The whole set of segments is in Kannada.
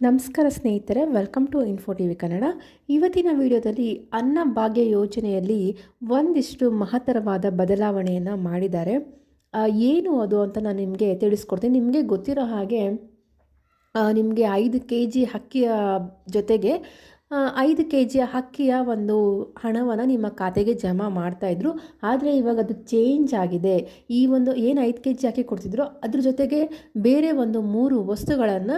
ನಮಸ್ಕಾರ ಸ್ನೇಹಿತರೆ welcome to info T V Kannada ಇವತ್ತಿನ ವಿಡಿಯೋದಲ್ಲಿ ಅನ್ನಭಾಗ್ಯ ಯೋಜನೆಯಲ್ಲಿ ಒಂದಿಷ್ಟು ಮಹತ್ತರವಾದ ಬದಲಾವಣೆಯನ್ನು ಮಾಡಿದ್ದಾರೆ. ಏನು ಅದು ಅಂತ ನಾನು ನಿಮಗೆ ತಿಳಿಸ್ಕೊಡ್ತೀನಿ. ನಿಮಗೆ ಗೊತ್ತಿರೋ ಹಾಗೆ ನಿಮಗೆ ಐದು ಕೆ ಜಿ ಅಕ್ಕಿಯ ಜೊತೆಗೆ ಐದು ಕೆ ಜಿಯ ಅಕ್ಕಿಯ ಒಂದು ಹಣವನ್ನು ನಿಮ್ಮ ಖಾತೆಗೆ ಜಮಾ ಮಾಡ್ತಾಯಿದ್ರು ಆದರೆ ಇವಾಗ ಅದು ಚೇಂಜ್ ಆಗಿದೆ. ಈ ಒಂದು ಏನು ಐದು ಕೆ ಜಿ ಅಕ್ಕಿ ಕೊಡ್ತಿದ್ರು, ಅದ್ರ ಜೊತೆಗೆ ಬೇರೆ ಒಂದು ಮೂರು ವಸ್ತುಗಳನ್ನು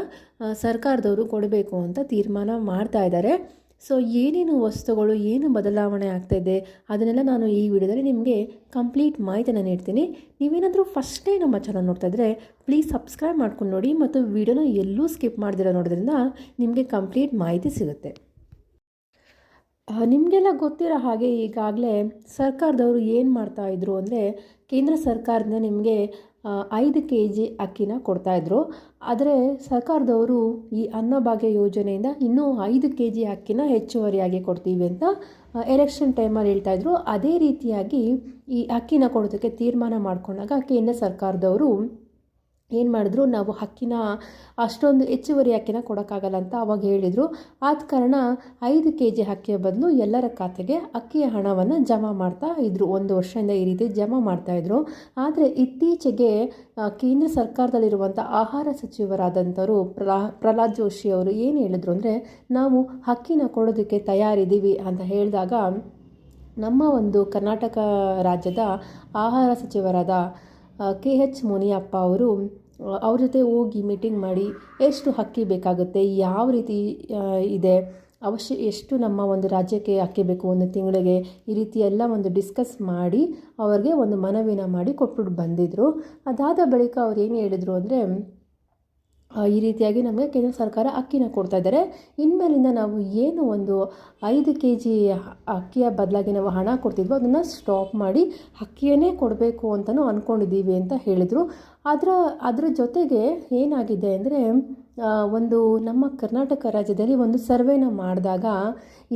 ಸರ್ಕಾರದವರು ಕೊಡಬೇಕು ಅಂತ ತೀರ್ಮಾನ ಮಾಡ್ತಾ ಇದ್ದಾರೆ ಸೊ ಏನೇನು ವಸ್ತುಗಳು, ಏನು ಬದಲಾವಣೆ ಆಗ್ತಾಯಿದೆ ಅದನ್ನೆಲ್ಲ ನಾನು ಈ ವಿಡಿಯೋದಲ್ಲಿ ನಿಮಗೆ ಕಂಪ್ಲೀಟ್ ಮಾಹಿತಿಯನ್ನು ನೀಡ್ತೀನಿ. ನೀವೇನಾದರೂ ಫಸ್ಟೇ ನಮ್ಮ ಚಾನಲ್ ನೋಡ್ತಾ ಇದ್ದರೆ ಪ್ಲೀಸ್ ಸಬ್ಸ್ಕ್ರೈಬ್ ಮಾಡ್ಕೊಂಡು ನೋಡಿ, ಮತ್ತು ವಿಡಿಯೋನ ಎಲ್ಲೂ ಸ್ಕಿಪ್ ಮಾಡಿದಿರೋ ನೋಡೋದ್ರಿಂದ ನಿಮಗೆ ಕಂಪ್ಲೀಟ್ ಮಾಹಿತಿ ಸಿಗುತ್ತೆ. ನಿಮಗೆಲ್ಲ ಗೊತ್ತಿರೋ ಹಾಗೆ ಈಗಾಗಲೇ ಸರ್ಕಾರದವರು ಏನು ಮಾಡ್ತಾ ಇದ್ರು ಅಂದರೆ ಕೇಂದ್ರ ಸರ್ಕಾರದಿಂದ ನಿಮಗೆ ಐದು ಕೆ ಜಿ ಅಕ್ಕಿನ ಕೊಡ್ತಾಯಿದ್ರು ಆದರೆ ಸರ್ಕಾರದವರು ಈ ಅನ್ನಭಾಗ್ಯ ಯೋಜನೆಯಿಂದ ಇನ್ನೂ ಐದು ಕೆ ಜಿ ಅಕ್ಕಿನ ಹೆಚ್ಚುವರಿಯಾಗಿ ಕೊಡ್ತೀವಿ ಅಂತ ಎಲೆಕ್ಷನ್ ಟೈಮಲ್ಲಿ ಹೇಳ್ತಾಯಿದ್ರು ಅದೇ ರೀತಿಯಾಗಿ ಈ ಅಕ್ಕಿನ ಕೊಡೋದಕ್ಕೆ ತೀರ್ಮಾನ ಮಾಡಿಕೊಂಡಾಗ ಕೇಂದ್ರ ಸರ್ಕಾರದವರು ಏನು ಮಾಡಿದ್ರು, ನಾವು ಅಕ್ಕಿನ ಅಷ್ಟೊಂದು ಹೆಚ್ಚುವರಿ ಅಕ್ಕಿನ ಕೊಡೋಕ್ಕಾಗಲ್ಲ ಅಂತ ಅವಾಗ ಹೇಳಿದರು. ಆದ ಕಾರಣ ಐದು ಕೆ ಜಿ ಹಕ್ಕಿಯ ಬದಲು ಎಲ್ಲರ ಖಾತೆಗೆ ಅಕ್ಕಿಯ ಹಣವನ್ನು ಜಮಾ ಮಾಡ್ತಾ ಇದ್ರು. ಒಂದು ವರ್ಷದಿಂದ ಈ ರೀತಿ ಜಮಾ ಮಾಡ್ತಾಯಿದ್ರು ಆದರೆ ಇತ್ತೀಚೆಗೆ ಕೇಂದ್ರ ಸರ್ಕಾರದಲ್ಲಿರುವಂಥ ಆಹಾರ ಸಚಿವರಾದಂಥವರು ಪ್ರಲಾ ಪ್ರಹ್ಲಾದ್ ಜೋಶಿ ಅವರು ಏನು ಹೇಳಿದ್ರು ಅಂದರೆ, ನಾವು ಅಕ್ಕಿನ ಕೊಡೋದಕ್ಕೆ ತಯಾರಿದ್ದೀವಿ ಅಂತ ಹೇಳಿದಾಗ ನಮ್ಮ ಒಂದು ಕರ್ನಾಟಕ ರಾಜ್ಯದ ಆಹಾರ ಸಚಿವರಾದ ಕೆ ಎಚ್ ಮುನಿಯಪ್ಪ ಅವರು ಅವ್ರ ಜೊತೆ ಹೋಗಿ ಮೀಟಿಂಗ್ ಮಾಡಿ ಎಷ್ಟು ಹಕ್ಕಿ ಬೇಕಾಗುತ್ತೆ, ಯಾವ ರೀತಿ ಇದೆ, ಅವಶ್ಯ, ಎಷ್ಟು ನಮ್ಮ ಒಂದು ರಾಜ್ಯಕ್ಕೆ ಅಕ್ಕಿ ಬೇಕು ಒಂದು ತಿಂಗಳಿಗೆ, ಈ ರೀತಿ ಎಲ್ಲ ಒಂದು ಡಿಸ್ಕಸ್ ಮಾಡಿ ಅವ್ರಿಗೆ ಒಂದು ಮನವಿನ ಮಾಡಿ ಕೊಟ್ಬಿಟ್ಟು ಬಂದಿದ್ದರು ಅದಾದ ಬಳಿಕ ಅವ್ರು ಏನು ಹೇಳಿದರು ಅಂದರೆ ಈ ರೀತಿಯಾಗಿ ನಮಗೆ ಕೇಂದ್ರ ಸರ್ಕಾರ ಅಕ್ಕಿನ ಕೊಡ್ತಾ ಇದ್ದಾರೆ. ಇನ್ಮೇಲಿಂದ ನಾವು ಏನು ಒಂದು ಐದು ಕೆ ಜಿ ಅಕ್ಕಿಯ ಬದಲಾಗಿ ನಾವು ಹಣ ಕೊಡ್ತಿದ್ವೋ, ಅದನ್ನು ಸ್ಟಾಪ್ ಮಾಡಿ ಅಕ್ಕಿಯನ್ನೇ ಕೊಡಬೇಕು ಅಂತಲೂ ಅಂದ್ಕೊಂಡಿದ್ದೀವಿ ಅಂತ ಹೇಳಿದರು. ಅದರ ಅದರ ಜೊತೆಗೆ ಏನಾಗಿದೆ ಅಂದರೆ ಒಂದು ನಮ್ಮ ಕರ್ನಾಟಕ ರಾಜ್ಯದಲ್ಲಿ ಒಂದು ಸರ್ವೆನ ಮಾಡಿದಾಗ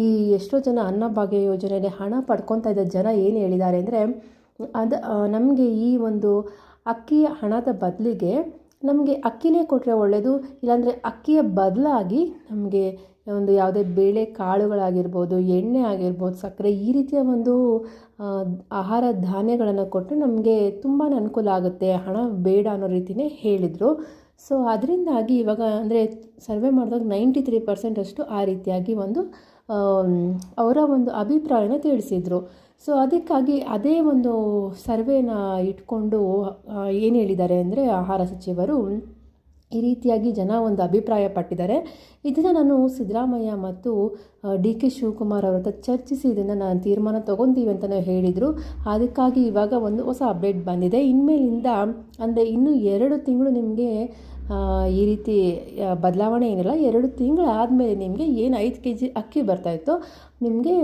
ಈ ಎಷ್ಟೋ ಜನ ಅನ್ನಭಾಗ್ಯ ಯೋಜನೆಯಲ್ಲಿ ಹಣ ಪಡ್ಕೊತಾ ಇದ್ದ ಜನ ಏನು ಹೇಳಿದ್ದಾರೆ ಅಂದರೆ, ಅದು ನಮಗೆ ಈ ಒಂದು ಅಕ್ಕಿಯ ಹಣದ ಬದಲಿಗೆ ನಮಗೆ ಅಕ್ಕಿನೇ ಕೊಟ್ಟರೆ ಒಳ್ಳೆಯದು ಇಲ್ಲಾಂದರೆ ಅಕ್ಕಿಯ ಬದಲಾಗಿ ನಮಗೆ ಒಂದು ಯಾವುದೇ ಬೇಳೆ ಕಾಳುಗಳಾಗಿರ್ಬೋದು, ಎಣ್ಣೆ ಆಗಿರ್ಬೋದು, ಸಕ್ಕರೆ ಈ ರೀತಿಯ ಒಂದು ಆಹಾರ ಧಾನ್ಯಗಳನ್ನು ಕೊಟ್ಟರೆ ನಮಗೆ ತುಂಬಾ ಅನುಕೂಲ ಆಗುತ್ತೆ. ಹಣ ಬೇಡ ಅನ್ನೋ ರೀತಿಯೇ ಹೇಳಿದರು. ಸೊ ಅದರಿಂದಾಗಿ ಇವಾಗ ಅಂದರೆ ಸರ್ವೆ ಮಾಡಿದಾಗ ನೈಂಟಿ ತ್ರೀ ಪರ್ಸೆಂಟ್ ಅಷ್ಟು ಆ ರೀತಿಯಾಗಿ ಒಂದು ಅವರ ಒಂದು ಅಭಿಪ್ರಾಯನ ತಿಳಿಸಿದರು. ಸೊ ಅದಕ್ಕಾಗಿ ಅದೇ ಒಂದು ಸರ್ವೇನ ಇಟ್ಕೊಂಡು ಏನು ಹೇಳಿದ್ದಾರೆ ಅಂದರೆ ಆಹಾರ ಸಚಿವರು ಈ ರೀತಿಯಾಗಿ ಜನ ಒಂದು ಅಭಿಪ್ರಾಯ ಪಟ್ಟಿದ್ದಾರೆ. ಇದನ್ನು ನಾನು ಸಿದ್ದರಾಮಯ್ಯ ಮತ್ತು ಡಿ ಕೆ ಶಿವಕುಮಾರ್ ಅವರ ಹತ್ರ ಚರ್ಚಿಸಿ ಇದನ್ನು ನಾನು ತೀರ್ಮಾನ ತೊಗೊತೀವಿ ಅಂತ ನಾವು ಹೇಳಿದರು. ಅದಕ್ಕಾಗಿ ಇವಾಗ ಒಂದು ಹೊಸ ಅಪ್ಡೇಟ್ ಬಂದಿದೆ. ಇನ್ಮೇಲಿಂದ ಅಂದರೆ ಇನ್ನೂ ಎರಡು ತಿಂಗಳು ನಿಮಗೆ ಈ ರೀತಿ ಬದಲಾವಣೆ ಏನಿಲ್ಲ. ಎರಡು ತಿಂಗಳು ಆದಮೇಲೆ ನಿಮಗೆ ಏನು ಐದು ಕೆ ಜಿ ಅಕ್ಕಿ ಬರ್ತಾಯಿತ್ತೋ ನಿಮಗೆ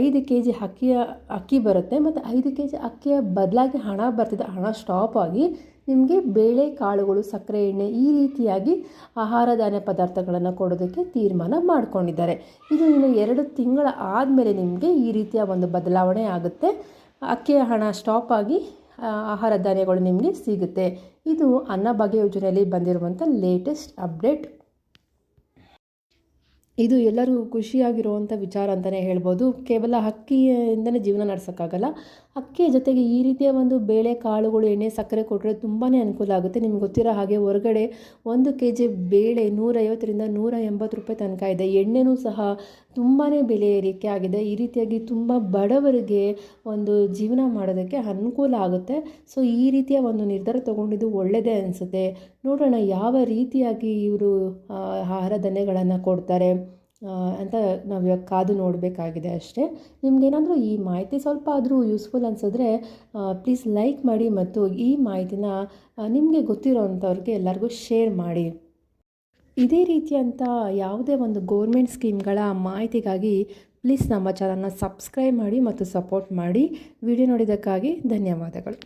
ಐದು ಕೆ ಜಿ ಅಕ್ಕಿಯ, ಅಕ್ಕಿ ಬರುತ್ತೆ ಮತ್ತು ಐದು ಕೆ ಜಿ ಅಕ್ಕಿಯ ಬದಲಾಗಿ ಹಣ ಬರ್ತಿದೆ. ಹಣ ಸ್ಟಾಪ್ ಆಗಿ ನಿಮಗೆ ಬೇಳೆ, ಕಾಳುಗಳು, ಸಕ್ಕರೆ, ಎಣ್ಣೆ ಈ ರೀತಿಯಾಗಿ ಆಹಾರ ಧಾನ್ಯ ಪದಾರ್ಥಗಳನ್ನು ಕೊಡೋದಕ್ಕೆ ತೀರ್ಮಾನ ಮಾಡಿಕೊಂಡಿದ್ದಾರೆ. ಇದು ಇನ್ನು ಎರಡು ತಿಂಗಳ ಆದಮೇಲೆ ನಿಮಗೆ ಈ ರೀತಿಯ ಒಂದು ಬದಲಾವಣೆ ಆಗುತ್ತೆ. ಅಕ್ಕಿಯ ಹಣ ಸ್ಟಾಪ್ ಆಗಿ ಆಹಾರ ಧಾನ್ಯಗಳು ನಿಮಗೆ ಸಿಗುತ್ತೆ. ಇದು ಅನ್ನಭಾಗ್ಯ ಯೋಜನೆಯಲ್ಲಿ ಬಂದಿರುವಂಥ ಲೇಟೆಸ್ಟ್ ಅಪ್ಡೇಟ್ ಇದು ಎಲ್ಲರೂ ಖುಷಿಯಾಗಿರುವಂಥ ವಿಚಾರ ಅಂತಲೇ ಹೇಳ್ಬೋದು. ಕೇವಲ ಅಕ್ಕಿಯಿಂದಲೇ ಜೀವನ ನಡೆಸೋಕ್ಕಾಗಲ್ಲ. ಅಕ್ಕಿಯ ಜೊತೆಗೆ ಈ ರೀತಿಯ ಒಂದು ಬೇಳೆ, ಕಾಳುಗಳು, ಎಣ್ಣೆ, ಸಕ್ಕರೆ ಕೊಟ್ಟರೆ ತುಂಬಾ ಅನುಕೂಲ ಆಗುತ್ತೆ. ನಿಮ್ಗೆ ಗೊತ್ತಿರೋ ಹಾಗೆ ಹೊರಗಡೆ ಒಂದು ಕೆ ಜಿ ಬೇಳೆ ನೂರೈವತ್ತರಿಂದ ನೂರ ಎಂಬತ್ತು ರೂಪಾಯಿ ತನಕ ಇದೆ. ಎಣ್ಣೆನೂ ಸಹ ತುಂಬಾ ಬೆಲೆ ಏರಿಕೆ ಆಗಿದೆ. ಈ ರೀತಿಯಾಗಿ ತುಂಬ ಬಡವರಿಗೆ ಒಂದು ಜೀವನ ಮಾಡೋದಕ್ಕೆ ಅನುಕೂಲ ಆಗುತ್ತೆ. ಸೊ ಈ ರೀತಿಯ ಒಂದು ನಿರ್ಧಾರ ತಗೊಂಡಿದ್ದು ಒಳ್ಳೆಯದೇ ಅನಿಸುತ್ತೆ. ನೋಡೋಣ ಯಾವ ರೀತಿಯಾಗಿ ಇವರು ಆಹಾರ ಧನ್ಯಗಳನ್ನು ಕೊಡ್ತಾರೆ ಅಂತ ನಾವು ಕಾದು ನೋಡಬೇಕಾಗಿದೆ ಅಷ್ಟೇ. ನಿಮಗೇನಾದರೂ ಈ ಮಾಹಿತಿ ಸ್ವಲ್ಪ ಆದರೂ ಯೂಸ್ಫುಲ್ ಅನಿಸಿದ್ರೆ ಪ್ಲೀಸ್ ಲೈಕ್ ಮಾಡಿ ಮತ್ತು ಈ ಮಾಹಿತಿನ ನಿಮಗೆ ಗೊತ್ತಿರೋವಂಥವ್ರಿಗೆ ಎಲ್ಲರಿಗೂ ಶೇರ್ ಮಾಡಿ. ಇದೇ ರೀತಿಯಂಥ ಯಾವುದೇ ಒಂದು ಗೋರ್ಮೆಂಟ್ ಸ್ಕೀಮ್ಗಳ ಮಾಹಿತಿಗಾಗಿ ಪ್ಲೀಸ್ ನಮ್ಮ ಚಾನಲ್ನ ಸಬ್ಸ್ಕ್ರೈಬ್ ಮಾಡಿ ಮತ್ತು ಸಪೋರ್ಟ್ ಮಾಡಿ. ವಿಡಿಯೋ ನೋಡಿದ್ದಕ್ಕಾಗಿ ಧನ್ಯವಾದಗಳು.